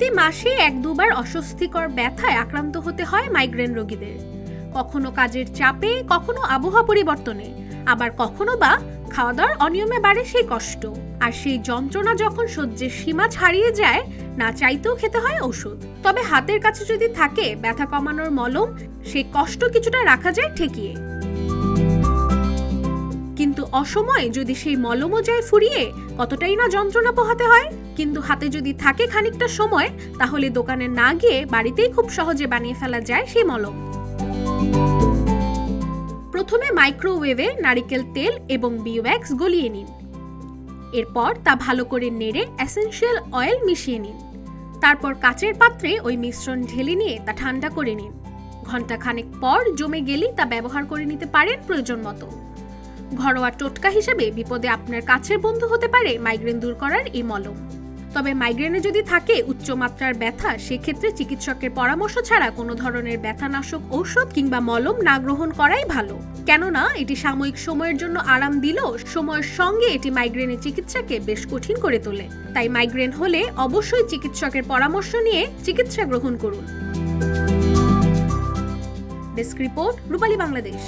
প্রতি মাসে এক দুবার অস্বস্তিকর ব্যথায় আক্রান্ত হতে হয় মাইগ্রেন রোগীদের। কখনো কাজের চাপে, কখনো আবহাওয়া পরিবর্তনে। আবার কখনো বা খাওয়া দাওয়ার অনিয়মে বাড়ে সেই কষ্ট। আর সেই যন্ত্রণা যখন সহ্যের সীমা ছাড়িয়ে যায়, না চাইতেও খেতে হয় ওষুধ তবে হাতের কাছে যদি থাকে ব্যথা কমানোর মলম, সেই কষ্ট কিছুটা রাখা যায় ঠেকিয়ে। অসময়ে যদি সেই মলমও যায় ফুরিয়ে কতটাই না যন্ত্রণা পোহাতে হয়? কিন্তু হাতে যদি থাকে খানিকটা সময়, তাহলে দোকানে না গিয়ে বাড়িতেই খুব সহজে বানিয়ে ফেলা যায় সেই মলম। প্রথমে মাইক্রোওয়েভে নারিকেল তেল এবং বিওয়্যাক্স গলিয়ে নিন। এরপর তা ভালো করে নেড়ে অ্যাসেনশিয়াল অয়েল মিশিয়ে নিন। তারপর কাচের পাত্রে ওই মিশ্রণ ঢেলে নিয়ে তা ঠান্ডা করে নিন। ঘণ্টা খানেক পর জমে গেলেই তা ব্যবহার করে নিতে পারেন প্রয়োজন মতো। ঘরোয়া টোটকা হিসেবে বিপদে আপনার কাছের বন্ধু হতে পারে মাইগ্রেন দূর করার এই মলম। তবে মাইগ্রেনে যদি থাকে উচ্চমাত্রার ব্যথা, সেক্ষেত্রে চিকিৎসকের পরামর্শ ছাড়া কোনো ধরনের ব্যথানাশক ঔষধ কিংবা মলম না গ্রহণ করাই ভালো। কেননা, এটি সাময়িক সময়ের জন্য আরাম দিলেও সময়ের সঙ্গে এটি মাইগ্রেনের চিকিৎসাকে বেশ কঠিন করে তোলে। তাই মাইগ্রেন হলে অবশ্যই চিকিৎসকের পরামর্শ নিয়ে চিকিৎসা গ্রহণ করুন। Desk report, Rupali Bangladesh.